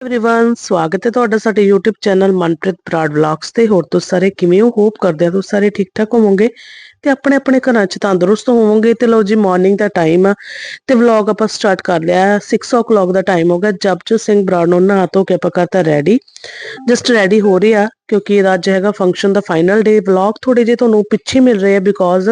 Everyone ਸਵਾਗਤ ਹੈ ਤੁਹਾਡਾ ਸਾਡੇ YouTube channel Manpreet Brar vlogs ਤੇ ਹੋਰ ਤੁਸੀਂ ਸਾਰੇ ਕਿਵੇਂ ਹੋ ਹੋਪ ਕਰਦੇ ਹਾਂ ਤੁਸੀਂ ਸਾਰੇ ਠੀਕ ਠਾਕ ਹੋਵੋਗੇ ਤੇ ਆਪਣੇ ਆਪਣੇ ਘਰਾਂ 'ਚ ਤੰਦਰੁਸਤ ਹੋਵੋਗੇ ਤੇ ਲਓ ਜੀ ਮਾਰਨਿੰਗ ਦਾ ਟਾਈਮ ਆ ਤੇ ਵਲੌਗ ਆਪਾਂ ਸਟਾਰਟ ਕਰ ਲਿਆ 6:00 ਦਾ ਟਾਈਮ ਹੋ ਗਿਆ ਜਪਜੋਤ ਸਿੰਘ ਬਰਾੜ ਨੂੰ ਨਹਾ ਧੋ ਕੇ ਆਪਾਂ ਕਰਤਾ ਰੈਡੀ ਜਸਟ ਰੈਡੀ ਹੋ ਰਹੀ ਆ ਕਿਉਂਕਿ ਇਹਦਾ ਅੱਜ ਹੈਗਾ ਫੰਕਸ਼ਨ ਦਾ ਫਾਈਨਲ ਡੇ ਵਲੌਗ ਥੋੜੇ ਜੇ ਤੁਹਾਨੂੰ ਪਿੱਛੇ ਮਿਲ ਰਹੇ ਆ ਬਿਕੋਜ਼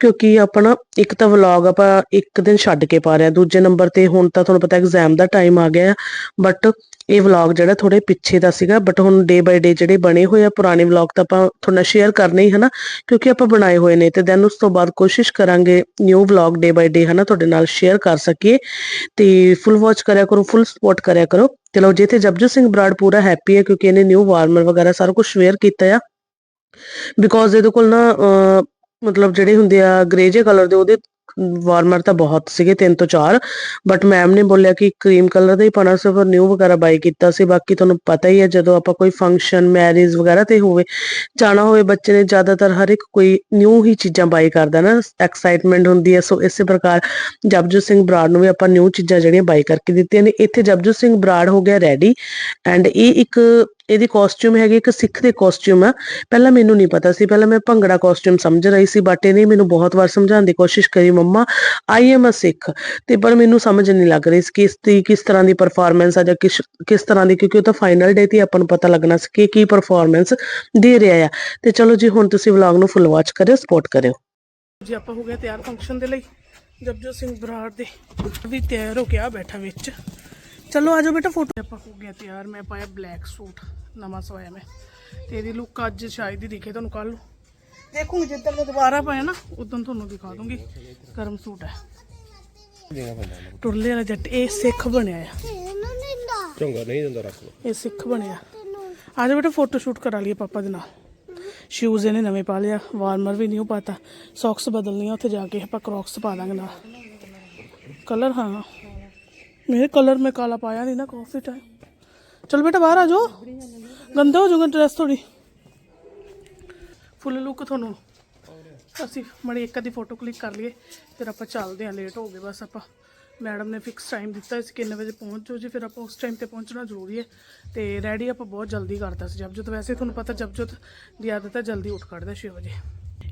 ਕਿਉਂਕਿ ਆਪਣਾ ਇੱਕ ਤਾਂ ਵਲੌਗ ਆਪਾਂ ਇੱਕ ਦਿਨ ਛੱਡ ਕੇ ਪਾ ਰਿਹਾ ਦੂਜੇ ਨੰਬਰ ਤੇ ਹੁਣ ਤਾਂ ਤੁਹਾਨੂੰ ਪਤਾ ਐਗਜ਼ਾਮ ਦਾ ਟਾਈਮ ਆ ਗਿਆ। ਬਟ ਇਹ ਵਲੌਗ ਜਿਹੜਾ ਥੋੜੇ ਪਿੱਛੇ ਦਾ ਸੀਗਾ। ਬਟ ਹੁਣ ਡੇ ਬਾਈ ਡੇ ਜਿਹੜੇ ਬਣੇ ਹੋਏ ਆ, ਪੁਰਾਣੇ ਵਲੌਗ ਤਾਂ ਆਪਾਂ ਤੁਹਾਨੂੰ ਸ਼ੇਅਰ ਕਰਨੇ ਹੀ, ਹਨਾ? ਕਿਉਂਕਿ ਆਪਾਂ ਬਣਾਏ ਹੋਏ ਨੇ। ਤੇ ਦੈਨ ਉਸ ਤੋਂ ਬਾਅਦ ਕੋਸ਼ਿਸ਼ ਕਰਾਂਗੇ ਨਿਊ ਵਲੌਗ ਡੇ ਬਾਈ ਡੇ ਹਨਾ, ਤੁਹਾਡੇ ਨਾਲ ਸ਼ੇਅਰ ਕਰ ਸਕੀਏ। ਤੇ ਫੁੱਲ ਵਾਚ ਕਰਿਆ ਕਰੋ ਫੁੱਲ ਸਪੋਰਟ ਕਰਿਆ ਕਰੋ। ਚਲੋ ਜੇ ਤੇ ਜਪਜੋਤ ਸਿੰਘ ਬਰਾੜ ਪੂਰਾ ਹੈਪੀ ਹੈ ਕਿਉਂਕਿ ਇਹਨੇ ਨਿਊ ਵਾਰਮਰ ਵਗੈਰਾ ਸਾਰਾ ਕੁਝ ਸ਼ੇਅਰ ਕੀਤਾ ਆ। ਬਿਕੋਜ਼ ਇਹਦੇ ਕੋਲ ਨਾ ਅਹ, ਮਤਲਬ ਜਿਹੜੇ ਹੁੰਦੇ ਆ ਗ੍ਰੇਜੇ ਕਲਰ ਦੇ ਉਹਦੇ ਵਾਰਮਰ ਤਾਂ ਬਹੁਤ ਸੀਗੇ, ਤਿੰਨ ਤੋਂ ਚਾਰ। ਬਟ ਮੈਮ ਨੇ ਬੋਲਿਆ ਕਿ ਕਰੀਮ ਕਲਰ ਦਾ ਹੀ ਪਾਣਾ ਸੀ ਨਿਊ ਵਗੈਰਾ ਬਾਈ ਕੀਤਾ ਸੀ। ਬਾਕੀ ਤੁਹਾਨੂੰ ਪਤਾ ਹੀ ਹੈ, ਜਦੋਂ ਆਪਾਂ ਕੋਈ ਫੰਕਸ਼ਨ ਮੈਰਿਜ ਵਗੈਰਾ ਤੇ ਹੋਵੇ, ਜਾਣਾ ਹੋਵੇ, ਬੱਚੇ ਨੇ ਜ਼ਿਆਦਾਤਰ ਹਰ ਇੱਕ ਕੋਈ ਨਿਊ ਹੀ ਚੀਜ਼ਾਂ ਬਾਈ ਕਰਦਾ ਨਾ। ਐਕਸਾਈਟਮੈਂਟ ਹੁੰਦੀ ਹੈ, ਸੋ ਇਸੇ ਪ੍ਰਕਾਰ ਜਪਜੋਤ ਸਿੰਘ ਬਰਾੜ ਨੂੰ ਵੀ ਆਪਾਂ ਨਿਊ ਚੀਜ਼ਾਂ ਜਿਹੜੀਆਂ ਬਾਈ ਕਰਕੇ ਦਿੱਤੀਆਂ ਨੇ। ਇੱਥੇ ਜਪਜੋਤ ਸਿੰਘ ਬਰਾੜ ਹੋ ਗਿਆ ਰੈਡੀ ਐਂਡ ਇਹ ਇੱਕ ਇਹਦੀ ਕਾਸਟਿਊਮ ਹੈਗੀ, ਇੱਕ ਸਿੱਖ ਦੇ ਕਾਸਟਿਊਮ ਆ। ਪਹਿਲਾਂ ਮੈਨੂੰ ਨਹੀਂ ਪਤਾ ਸੀ, ਪਹਿਲਾਂ ਮੈਂ ਭੰਗੜਾ ਕਾਸਟਿਊਮ ਸਮਝ ਰਹੀ ਸੀ ਬਟ ਇਹਨੇ ਮੈਨੂੰ ਬਹੁਤ ਵਾਰ ਸਮਝਾਉਣ ਦੀ ਕੋਸ਼ਿਸ਼ ਕਰੀ, ਮੰਮਾ ਆਈ ਐਮ ਅ ਸਿੱਖ। ਤੇ ਪਰ ਮੈਨੂੰ ਸਮਝ ਨਹੀਂ ਲੱਗ ਰਹੀ ਸੀ ਕਿ ਇਸ ਦੀ, ਕਿਸ ਤਰ੍ਹਾਂ ਦੀ ਪਰਫਾਰਮੈਂਸ ਆ ਜਾਂ ਕਿਸ ਕਿਸ ਤਰ੍ਹਾਂ ਦੀ, ਕਿਉਂਕਿ ਉਹ ਤਾਂ ਫਾਈਨਲ ਡੇ ਤੇ ਆਪਾਂ ਨੂੰ ਪਤਾ ਲੱਗਣਾ ਸੀ ਕਿ ਕੀ ਪਰਫਾਰਮੈਂਸ ਦੇ ਰਿਹਾ ਆ। ਤੇ ਚਲੋ ਜੀ, ਹੁਣ ਤੁਸੀਂ ਵਲੌਗ ਨੂੰ ਫੁੱਲ ਵਾਚ ਕਰਿਓ ਸਪੋਰਟ ਕਰਿਓ। ਜੀ, ਆਪਾਂ ਹੋ ਗਏ ਤਿਆਰ ਫੰਕਸ਼ਨ ਦੇ ਲਈ। ਜਪਜੋਤ ਸਿੰਘ ਬਰਾੜ ਦੇ ਵੀ ਤਿਆਰ ਹੋ ਕੇ ਆ ਬੈਠਾ ਵਿੱਚ। ਚਲੋ ਆਜੋ ਬੇਟਾ ਫੋਟੋ। ਆਪਾਂ ਹੋ ਗਿਆ ਤਿਆਰ ਮੈਂ ਪਾਇਆ ਬਲੈਕ ਸੂਟ ਨਵਾਂ ਸਵਾਇਆ ਮੈਂ। ਤੇ ਇਹਦੀ ਲੁੱਕ ਅੱਜ ਸ਼ਾਇਦ ਹੀ ਦਿਖੇ ਤੁਹਾਨੂੰ ਕੱਲ ਦੇਖੂੰਗੀ ਜਿੱਦਾਂ ਮੈਂ ਦੁਬਾਰਾ ਪਾਇਆ ਨਾ ਉਦੋਂ ਤੁਹਾਨੂੰ ਦਿਖਾ ਦੂੰਗੀ ਗਰਮ ਸੂਟ ਹੈ। ਟੁਰਲੇ ਵਾਲਾ ਜੱਟ ਇਹ ਸਿੱਖ ਬਣਿਆ ਆ। ਚੰਗਾ ਨਹੀਂ ਦਿੰਦਾ ਰੱਖ ਲਓ। ਇਹ ਸਿੱਖ ਬਣਿਆ। ਆਜੋ ਬੇਟਾ ਫੋਟੋ ਸ਼ੂਟ ਕਰਾ ਲਈਏ ਪਾਪਾ ਦੇ ਨਾਲ। ਸ਼ੂਜ਼ ਇਹਨੇ ਨਵੇਂ ਪਾ ਲਿਆ ਵਾਰਮਰ ਵੀ ਨਹੀਂ ਪਾਤਾ। ਸੌਕਸ ਬਦਲਣੀਆਂ ਉੱਥੇ ਜਾ ਕੇ ਆਪਾਂ ਕ੍ਰੌਕਸ ਪਾ ਦਾਂਗੇ ਨਾਲ। ਕਲਰ ਹਾਂ। ਮੇਰੇ ਕਲਰ में काला पाया नहीं ना काफी टाइम चल बेटा बाहर आ जाओ गंदा हो जाऊंगा ड्रेस थोड़ी ਫੁੱਲ ਲੁੱਕ ਤੁਹਾਨੂੰ ਅਸੀਂ ਮੜੀ ਇੱਕ ਅੱਧੀ ਫੋਟੋ ਕਲਿੱਕ ਕਰ ਲਈਏ ਫਿਰ ਆਪਾਂ ਚੱਲਦੇ ਹਾਂ ਲੇਟ ਹੋ ਗਏ ਬਸ ਆਪਾਂ ਮੈਡਮ ਨੇ ਫਿਕਸ ਟਾਈਮ ਦਿੱਤਾ ਸੀ ਕਿੰਨੇ ਵਜੇ ਪਹੁੰਚ ਜਾਓ ਜੀ ਫਿਰ ਆਪਾਂ ਉਸ ਟਾਈਮ ਤੇ ਪਹੁੰਚਣਾ ਜ਼ਰੂਰੀ ਹੈ ਤੇ ਰੈਡੀ ਆਪਾਂ ਬਹੁਤ ਜਲਦੀ ਕਰਤਾ ਸੀ ਜਬ ਜਦ ਵੈਸੇ ਤੁਹਾਨੂੰ ਪਤਾ ਜਬ ਜਦ ਦੀ ਆਦਤ ਹੈ ਜਲਦੀ ਉੱਠ ਖੜਦਾ 6 ਵਜੇ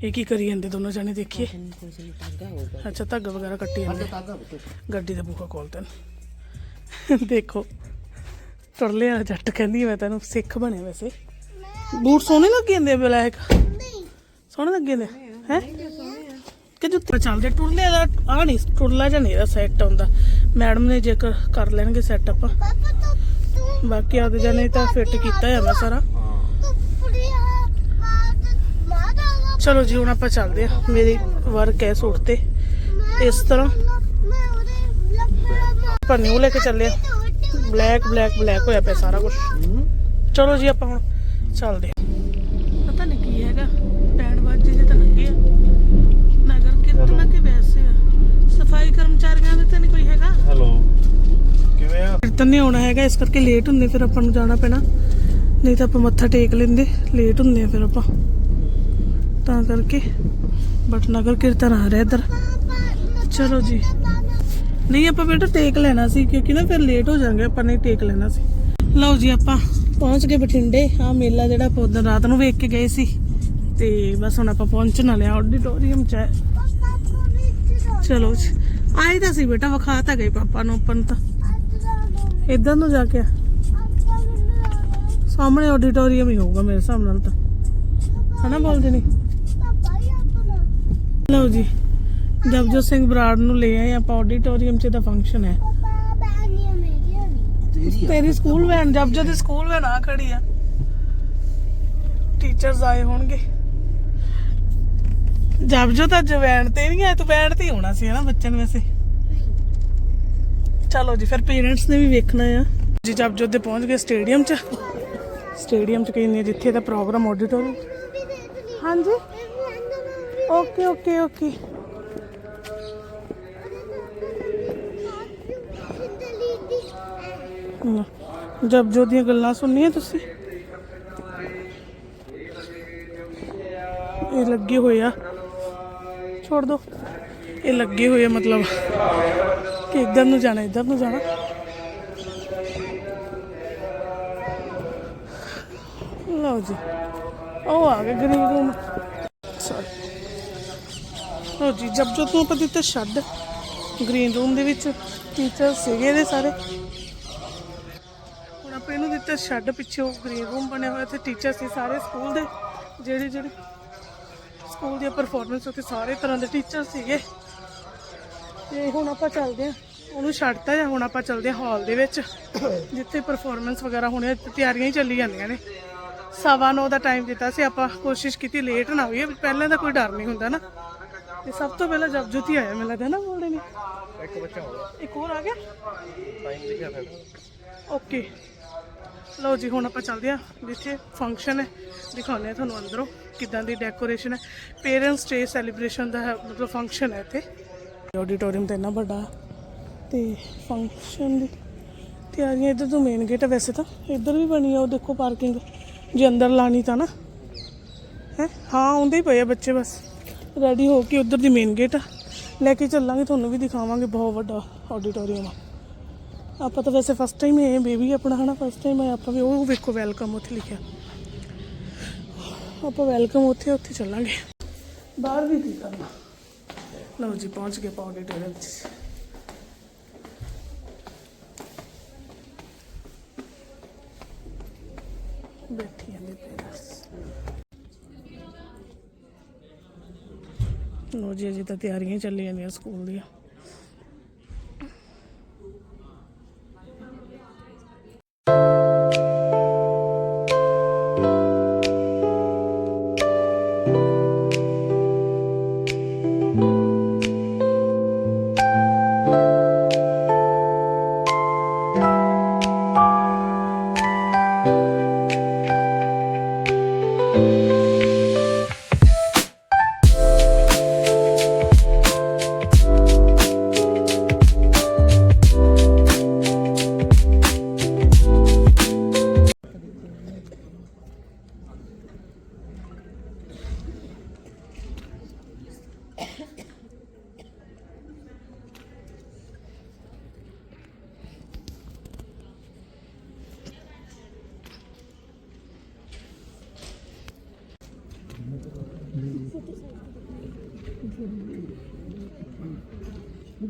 ਇਹ ਕੀ ਕਰੀ ਜਾਂਦੇ ਦੋਨੋਂ ਜਾਣੇ ਦੇਖੀਏ ਅੱਛਾ ਧਾਗਾ ਵਗੈਰਾ ਕੱਟੀ ਜਾਂਦੇ ਗੱਡੀ ਦਾ ਬੂਹਾ ਖੋਲਦੇ ਨੇ ਦੇਖੋ ਟਰਲੇ ਵਾਲਾ ਜੱਟ ਕਹਿੰਦੀ ਮੈਂ ਤੈਨੂੰ ਸਿੱਖ ਬਣਿਆ ਵੈਸੇ। ਬੂਟ ਸੋਹਣੇ ਲੱਗੇ ਜਾਂਦੇ ਬਲੈਕ? ਸੋਹਣੇ ਲੱਗੇ ਨੇ ਹੈ? ਕਿ ਜੁੱਤੇ ਚੱਲਦੇ ਟੁਰਲੇ ਦਾ ਆ ਨਹੀਂ ਟੁਰਲਾ ਜਾਂ ਨਹੀਂ ਦਾ ਸੈੱਟ ਆਉਂਦਾ ਮੈਡਮ ਨੇ ਜੇਕਰ ਕਰ ਲੈਣਗੇ ਸੈੱਟ ਆਪਾਂ ਬਾਕੀ ਆਦੇ ਜਾਨੇ ਤਾਂ ਫਿੱਟ ਕੀਤਾ ਮੈਂ ਸਾਰਾ ਚਲੋ ਜੀ ਹੁਣ ਆਪਾਂ ਚੱਲਦੇ ਆ। ਮੇਰੀ ਵਰਕ ਹੈ ਸੂਟ ਤੇ। ਇਸ ਤਰ੍ਹਾਂ ਆਪਾਂ ਨਿਊ ਲੈ ਕੇ ਚੱਲੇ ਬਲੈਕ ਬਲੈਕ ਬਲੈਕ ਹੋਇਆ ਪਿਆ ਸਾਰਾ ਕੁਝ ਚਲੋ ਜੀ ਆਪਾਂ ਹੁਣ ਚੱਲਦੇ ਆ। ਪਤਾ ਨਹੀਂ ਕੀ ਹੈਗਾ ਪੈਣ ਬਾਜੇ ਜੇ ਤਾਂ ਲੱਗੇ ਆ। ਨਗਰ ਕੀਰਤਨ ਕੇ ਵੈਸੇ ਆ? ਸਫ਼ਾਈ ਕਰਮਚਾਰੀਆਂ ਦੇ ਤਾਂ ਨਹੀਂ ਕੋਈ ਹੈਗਾ? ਹੈਲੋ ਕਿਵੇਂ ਆ? ਕੀਰਤਨ ਨਹੀਂ ਆਉਣਾ ਹੈਗਾ ਇਸ ਕਰਕੇ ਲੇਟ ਹੁੰਦੇ ਫਿਰ ਆਪਾਂ ਨੂੰ ਜਾਣਾ ਪੈਣਾ। ਨਹੀਂ ਤਾਂ ਆਪਾਂ ਮੱਥਾ ਟੇਕ ਲੈਂਦੇ ਲੇਟ ਹੁੰਦੇ ਆ ਫਿਰ ਆਪਾਂ। ਤਾਂ ਕਰਕੇ ਬਟ ਨਗਰ ਕੀਰਤਨ ਆ ਰਿਹਾ ਇੱਧਰ। ਚਲੋ ਜੀ। ਨਹੀਂ, ਆਪਾਂ ਬੇਟਾ ਟੇਕ ਲੈਣਾ ਸੀ, ਕਿਉਂਕਿ ਨਾ ਫਿਰ ਲੇਟ ਹੋ ਜਾਾਂਗੇ ਆਪਾਂ ਨੇ ਟੇਕ ਲੈਣਾ ਸੀ। ਲਓ ਜੀ, ਆਪਾਂ ਪਹੁੰਚ ਗਏ ਬਠਿੰਡੇ। ਆ ਮੇਲਾ ਜਿਹੜਾ ਆਪਾਂ ਉਦੋਂ ਰਾਤ ਨੂੰ ਵੇਖ ਕੇ ਗਏ ਸੀ। ਤੇ ਬਸ ਹੁਣ ਆਪਾਂ ਪਹੁੰਚਣ ਵਾਲੇ ਆ ਆਡੀਟੋਰੀਅਮ ਚ ਚਲੋ ਜੀ, ਆਏ ਤਾਂ ਸੀ ਬੇਟਾ, ਵਿਖਾ ਤਾਂ ਗਏ ਪਾਪਾ ਨੂੰ ਆਪਾਂ ਨੂੰ ਤਾਂ। ਇਧਰ ਨੂੰ ਜਾ ਕੇ ਸਾਹਮਣੇ ਆਡੀਟੋਰੀਅਮ ਹੀ ਹੋਊਗਾ ਮੇਰੇ ਹਿਸਾਬ ਨਾਲ ਤਾਂ। ਹਨਾ, ਬੋਲਦੇ ਨਹੀਂ ਲਓ ਜੀ। ਜਪਜੋਤ ਸਿੰਘ ਬਰਾੜ ਨੂੰ ਲੈ ਆਏ ਆਪਾਂ ਆਡੀਟੋਰੀਅਮ 'ਚ ਦਾ ਫੰਕਸ਼ਨ ਹੈ। ਤੇਰੀ ਸਕੂਲ ਵੈਨ ਜਪਜੋਤ ਦੀ ਸਕੂਲ ਵੈਨ ਆ ਖੜੀ ਆ। ਟੀਚਰਸ ਆਏ ਹੋਣਗੇ। ਜਪਜੋਤ ਅੱਜ ਵੈਨ ਤੇ ਨਹੀਂ ਆਇਆ ਤੂੰ ਵੈਨ ਤੇ ਹੋਣਾ ਸੀ ਹਨਾ ਬੱਚਿਆਂ ਨੂੰ ਵੈਸੇ। ਚਲੋ ਜੀ ਫਿਰ ਪੇਰੈਂਟਸ ਨੇ ਵੀ ਵੇਖਣਾ ਆ। ਜੀ ਜਪਜੋਤ ਦੇ ਪਹੁੰਚ ਗਏ ਸਟੇਡੀਅਮ 'ਚ। ਸਟੇਡੀਅਮ 'ਚ ਕਹਿੰਦੇ ਜਿੱਥੇ ਦਾ ਪ੍ਰੋਗਰਾਮ ਆਡੀਟੋਰੀਅਮ ਹਾਂਜੀ? ਓਕੇ ਓਕੇ ਓਕੇ ਜਬ ਦੀਆਂ ਗੱਲਾਂ ਸੁਣਨੀਆਂ ਤੁਸੀਂ। ਇਹ ਲੱਗੇ ਹੋਏ ਆ। ਛੋੜ ਦੋ। ਇਹ ਲੱਗੇ ਹੋਏ ਆ ਮਤਲਬ ਕਿ ਇੱਧਰ ਨੂੰ ਜਾਣਾ, ਇੱਧਰ ਨੂੰ ਜਾਣਾ। ਲਓ ਜੀ। ਉਹ ਆ ਗਏ ਗ੍ਰੀਨ ਰੂਮ ਲਓ ਜੀ, ਜਬ ਜੋ ਤੂੰ ਆਪਾਂ ਦਿੱਤੇ ਛੱਡ। ਗ੍ਰੀਨ ਰੂਮ ਦੇ ਵਿੱਚ ਟੀਚਰ ਸੀਗੇ ਇਹਦੇ ਸਾਰੇ। ਆਪਾਂ ਇਹਨੂੰ ਦਿੱਤੇ ਛੱਡ ਪਿੱਛੇ ਉਹ ਗ੍ਰੀਨ ਰੂਮ ਬਣਿਆ ਹੋਇਆ ਤੇ ਟੀਚਰ ਸੀ ਸਾਰੇ ਸਕੂਲ ਦੇ ਜਿਹੜੇ ਜਿਹੜੇ ਸਕੂਲ ਦੀਆਂ ਪਰਫਾਰਮੈਂਸ ਉੱਤੇ ਸਾਰੇ ਤਰ੍ਹਾਂ ਦੇ ਟੀਚਰ ਸੀਗੇ। ਤੇ ਹੁਣ ਆਪਾਂ ਚੱਲਦੇ ਹਾਂ ਉਹਨੂੰ ਛੱਡਤਾ ਜਾਂ ਹੁਣ ਆਪਾਂ ਚੱਲਦੇ ਹਾਂ ਹਾਲ ਦੇ ਵਿੱਚ ਜਿੱਥੇ ਪਰਫਾਰਮੈਂਸ ਵਗੈਰਾ ਹੋਣੇ ਤਿਆਰੀਆਂ ਹੀ ਚੱਲੀ ਜਾਂਦੀਆਂ ਨੇ। ਸਵਾ ਨੌ ਦਾ ਟਾਈਮ ਦਿੱਤਾ ਸੀ ਆਪਾਂ ਕੋਸ਼ਿਸ਼ ਕੀਤੀ ਲੇਟ ਨਾ ਹੋਈਏ ਪਹਿਲਾਂ ਦਾ ਕੋਈ ਡਰ ਨਹੀਂ ਹੁੰਦਾ ਨਾ। ਤੇ ਸਭ ਤੋਂ ਪਹਿਲਾਂ ਜਪਜੋਤੀ ਆਇਆ ਮੈਨੂੰ ਲੱਗਦਾ ਨਾ ਬੋਲਦੇ ਨੇ। ਇੱਕ ਬੱਚਾ ਹੋਣਾ ਇੱਕ ਹੋਰ ਆ ਗਿਆ? ਟਾਈਮ ਲਿਖਿਆ ਫਿਰ। ਓਕੇ ਲਓ ਜੀ, ਹੁਣ ਆਪਾਂ ਚੱਲਦੇ ਹਾਂ। ਜਿੱਥੇ ਫੰਕਸ਼ਨ ਹੈ। ਦਿਖਾਉਂਦੇ ਹਾਂ ਤੁਹਾਨੂੰ ਅੰਦਰੋਂ ਕਿੱਦਾਂ ਦੀ ਡੈਕੋਰੇਸ਼ਨ ਹੈ। ਪੇਰੈਂਟਸ ਡੇ ਸੈਲੀਬ੍ਰੇਸ਼ਨ ਦਾ ਹੈ, ਮਤਲਬ ਫੰਕਸ਼ਨ ਹੈ ਇੱਥੇ। ਆਡੀਟੋਰੀਅਮ ਤਾਂ ਇੰਨਾ ਵੱਡਾ ਤੇ ਫੰਕਸ਼ਨ ਦੀ ਤਿਆਰੀਆਂ ਇੱਧਰ ਤੋਂ ਮੇਨ ਗੇਟ ਹੈ ਵੈਸੇ ਤਾਂ। ਇੱਧਰ ਵੀ ਬਣੀ ਆ, ਉਹ ਦੇਖੋ ਪਾਰਕਿੰਗ ਜੇ ਅੰਦਰ ਲਾਣੀ ਤਾਂ ਨਾ। ਹੈ? ਹਾਂ, ਆਉਂਦੇ ਹੀ ਪਏ ਆ ਬੱਚੇ ਬਸ। ਰੈਡੀ ਹੋ ਕੇ ਉੱਧਰ ਦੀ ਮੇਨ ਗੇਟ ਆ। ਲੈ ਕੇ ਚੱਲਾਂਗੇ, ਤੁਹਾਨੂੰ ਵੀ ਦਿਖਾਵਾਂਗੇ, ਬਹੁਤ ਵੱਡਾ ਆਡੀਟੋਰੀਅਮ ਆ। ਆਪਾਂ ਤਾਂ ਵੈਸੇ ਫਸਟ ਟਾਈਮ ਇਹ ਬੇਬੀ ਆਪਣਾ, ਹਨਾ? ਫਸਟ ਟਾਈਮ ਆਏ, ਆਪਾਂ ਵੀ ਉਹ ਵੇਖੋ ਵੈਲਕਮ ਉੱਥੇ ਲਿਖਿਆ। ਆਪਾਂ ਵੈਲਕਮ ਉੱਥੇ ਉੱਥੇ ਚੱਲਾਂਗੇ। ਬਾਹਰ ਵੀ ਕੀ ਕਰਨਾ? ਲਓ ਜੀ, ਪਹੁੰਚ ਗਏ ਪੌੜੀ ਟੇਰੇ ਵਿੱਚ। ਬੈਠੀ ਜਾਂਦੇ ਪਏ ਬਸ ਲਓ ਜੀ, ਅਜੇ ਤਾਂ ਤਿਆਰੀਆਂ ਹੀ ਚੱਲੀ ਜਾਂਦੀਆਂ ਸਕੂਲ ਦੀਆਂ। ਜੋ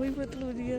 ਵੀ ਮਤਲਬ ਜੀ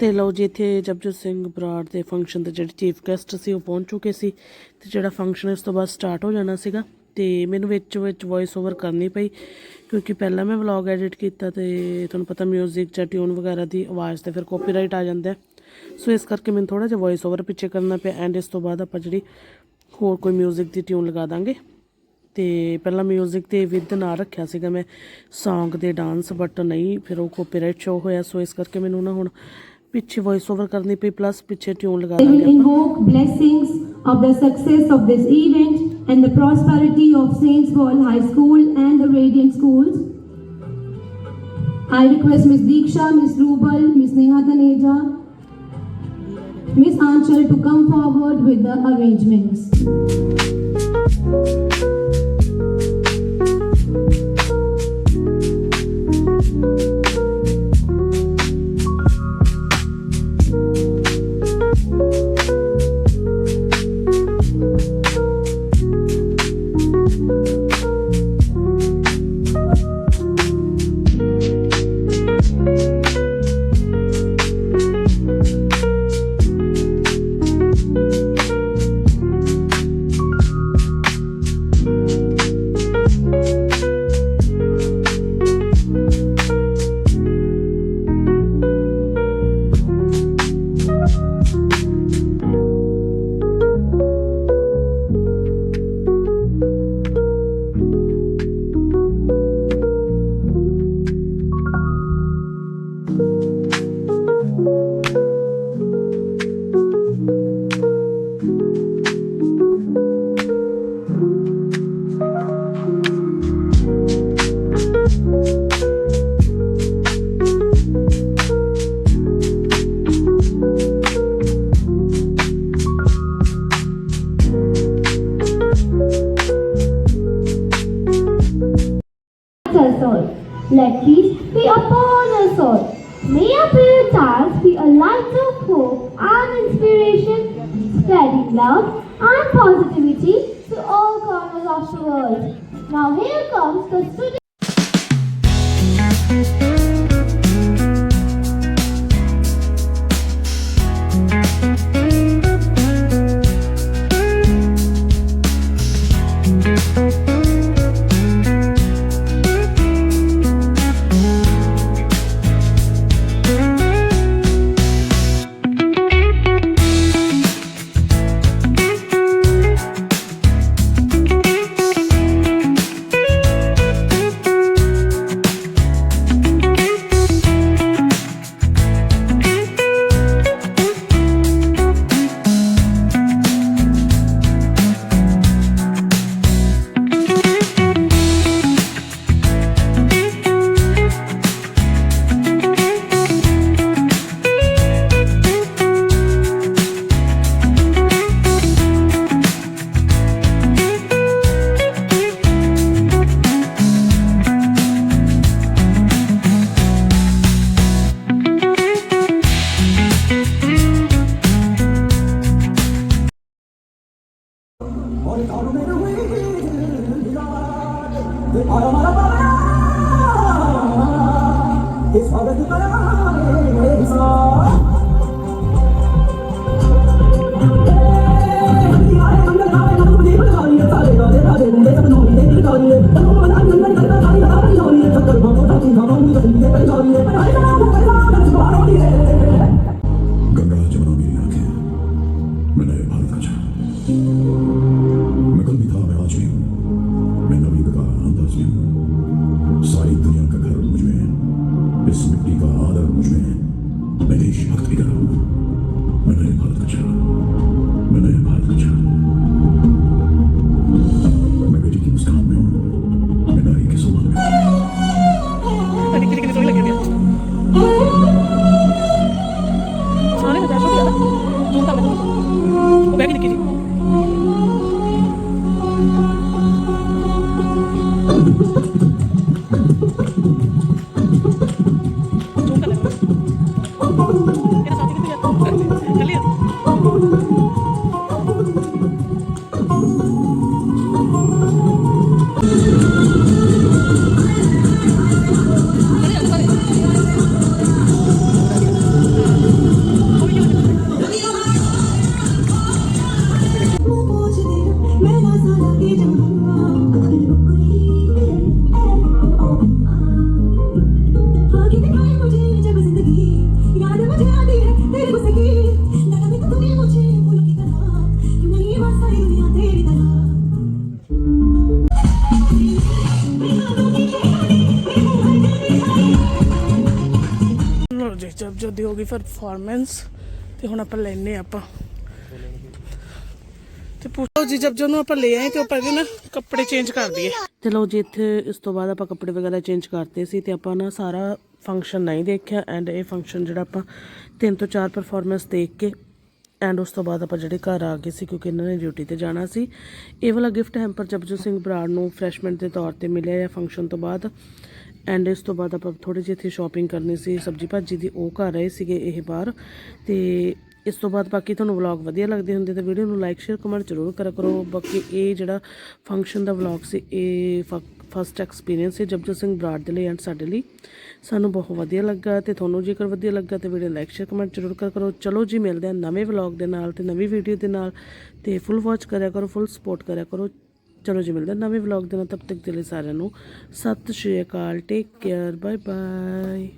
ਤੇ ਲਓ ਜੀ ਇੱਥੇ ਜਪਜੋਤ ਸਿੰਘ ਬਰਾੜ ਦੇ ਫੰਕਸ਼ਨ ਤੇ ਜਿਹੜੇ ਚੀਫ ਗੈਸਟ ਸੀ ਉਹ ਪਹੁੰਚ ਚੁੱਕੇ ਸੀ ਤੇ ਜਿਹੜਾ ਫੰਕਸ਼ਨ ਇਸ ਤੋਂ ਬਾਅਦ ਸਟਾਰਟ ਹੋ ਜਾਣਾ ਸੀਗਾ ਤੇ ਮੈਨੂੰ ਵਿੱਚ ਵਿੱਚ ਵੌਇਸ ਓਵਰ ਕਰਨੀ ਪਈ ਕਿਉਂਕਿ ਪਹਿਲਾਂ ਮੈਂ ਵਲੌਗ ਐਡਿਟ ਕੀਤਾ ਤੇ ਤੁਹਾਨੂੰ ਪਤਾ 뮤직 ਜਾਂ ਟਿਊਨ ਵਗੈਰਾ ਦੀ ਆਵਾਜ਼ ਤੇ ਫਿਰ ਕਾਪੀਰਾਈਟ ਆ ਜਾਂਦਾ ਹੈ। ਸੋ ਇਸ ਕਰਕੇ ਮੈਨੂੰ ਥੋੜਾ ਜਿਹਾ ਵੌਇਸ ਓਵਰ ਪਿੱਛੇ ਕਰਨਾ ਪਿਆ ਐਂਡ ਇਸ ਤੋਂ ਬਾਅਦ ਆਪਾਂ ਜਿਹੜੀ ਹੋਰ ਕੋਈ 뮤직 ਦੀ ਟਿਊਨ ਲਗਾ ਦਾਂਗੇ ਤੇ ਪਹਿਲਾਂ 뮤직 ਤੇ ਵਿਦ ਨਾ ਰੱਖਿਆ ਸੀਗਾ ਮੈਂ Song ਦੇ ਡਾਂਸ ਬਟ ਨਹੀਂ ਫਿਰ ਉਹ ਕਾਪੀਰਾਈਟ ਸ਼ੋ ਹੋਇਆ ਸੋ ਇਸ ਕਰਕੇ ਮੈਨੂੰ ਨਾ ਹੁਣ पीछे वॉइस ओवर करने पे प्लस पीछे ट्यून लगा invoke blessings of the success of this event and the prosperity of Saints Hall High School and the Radiant Schools. I request Ms. Diksha, Ms. Rubal, Ms. Neha Taneja, Ms. Anchal to come forward with the arrangements. Let peace be upon us all. May our prayer tiles be a light of hope and inspiration, spreading love and positivity to all corners of the world. Now here comes the student. Para para para. It's para para. Performance ਤੇ ਹੁਣ ਆਪਾਂ ਲੈਨੇ ਆਪਾਂ। ਤੇ ਪੁੱਛੋ ਜੀ ਜਬ ਜਦੋਂ ਆਪਾਂ ਲੈ ਆਏ ਤੇ ਆਪਾਂ ਇਹਦੇ ਨਾ ਕੱਪੜੇ ਚੇਂਜ ਕਰ ਦਈਏ। ਤੇ ਜੀ, ਇੱਥੇ ਇਸ ਤੋਂ ਬਾਅਦ ਆਪਾਂ ਕੱਪੜੇ ਵਗੈਰਾ ਚੇਂਜ ਕਰਤੇ ਸੀ ਤੇ ਆਪਾਂ ਨਾ ਸਾਰਾ ਫੰਕਸ਼ਨ ਨਹੀਂ ਦੇਖਿਆ ਐਂਡ ਇਹ ਫੰਕਸ਼ਨ ਜਿਹੜਾ ਆਪਾਂ ਤਿੰਨ ਤੋਂ ਚਾਰ ਪਰਫਾਰਮੈਂਸ ਦੇਖ ਕੇ ਐਂਡ ਉਸ ਤੋਂ ਬਾਅਦ ਆਪਾਂ ਜਿਹੜੇ ਘਰ ਆ ਗਏ ਸੀ ਕਿਉਂਕਿ ਇਹਨਾਂ ਨੇ ਡਿਊਟੀ ਤੇ ਜਾਣਾ ਸੀ। ਇਹ ਵਾਲਾ ਗਿਫਟ ਹੈਂਪਰ ਜਪਜੋ ਸਿੰਘ ਬਰਾੜ ਨੂੰ ਫਰੈਸ਼ਮੈਂਟ ਦੇ ਤੌਰ ਤੇ ਮਿਲਿਆ ਹੈ ਫੰਕਸ਼ਨ ਤੋਂ ਬਾਅਦ। ਐਂਡ ਇਸ ਤੋਂ ਬਾਅਦ ਆਪਾਂ ਥੋੜੀ ਜਿਹੀ ਇੱਥੇ ਸ਼ਾਪਿੰਗ ਕਰਨੀ ਸੀ, ਸਬਜੀ ਭਾਜੀ ਦੀ, ਉਹ ਘਰ ਆਏ ਸੀਗੇ ਇਹ ਬਾਹਰ। ਤੇ ਇਸ ਤੋਂ ਬਾਅਦ ਬਾਕੀ ਤੁਹਾਨੂੰ ਵਲੌਗ ਵਧੀਆ ਲੱਗਦੇ ਹੁੰਦੇ ਤਾਂ ਵੀਡੀਓ ਨੂੰ ਲਾਈਕ ਸ਼ੇਅਰ ਕਮੈਂਟ ਜ਼ਰੂਰ ਕਰਿਆ ਕਰੋ। ਬਾਕੀ ਇਹ ਜਿਹੜਾ ਫੰਕਸ਼ਨ ਦਾ ਵਲੌਗ ਸੀ, ਇਹ ਫਸਟ ਐਕਸਪੀਰੀਅੰਸ ਹੈ ਜਪਜੋ ਸਿੰਘ ਬਰਾੜ ਦੇ ਲਈ ਐਂਡ ਸਾਡੇ ਲਈ। ਸਾਨੂੰ ਬਹੁਤ ਵਧੀਆ ਲੱਗਾ ਤੇ ਤੁਹਾਨੂੰ ਜੇਕਰ ਵਧੀਆ ਲੱਗਾ ਤੇ ਵੀਡੀਓ ਲਾਈਕ ਸ਼ੇਅਰ ਕਮੈਂਟ ਜ਼ਰੂਰ ਕਰਿਆ ਕਰੋ। ਚਲੋ ਜੀ ਮਿਲਦੇ ਆ ਨਵੇਂ ਵਲੌਗ ਦੇ ਨਾਲ ਤੇ ਨਵੀਂ ਵੀਡੀਓ ਦੇ ਨਾਲ ਤੇ ਫੁੱਲ ਵਾਚ ਕਰਿਆ ਕਰੋ ਫੁੱਲ ਸਪੋਰਟ ਕਰਿਆ ਕਰੋ। ਚਲੋ ਜੀ, ਮਿਲਦਾ ਨਵੇਂ ਵਲੌਗ ਦੇ ਨਾਲ, ਤਬ ਤੱਕ ਦੇ ਲਈ ਸਾਰਿਆਂ ਨੂੰ ਸਤਿ ਸ਼੍ਰੀ ਅਕਾਲ ਟੇਕ ਕੇਅਰ ਬਾਏ ਬਾਏ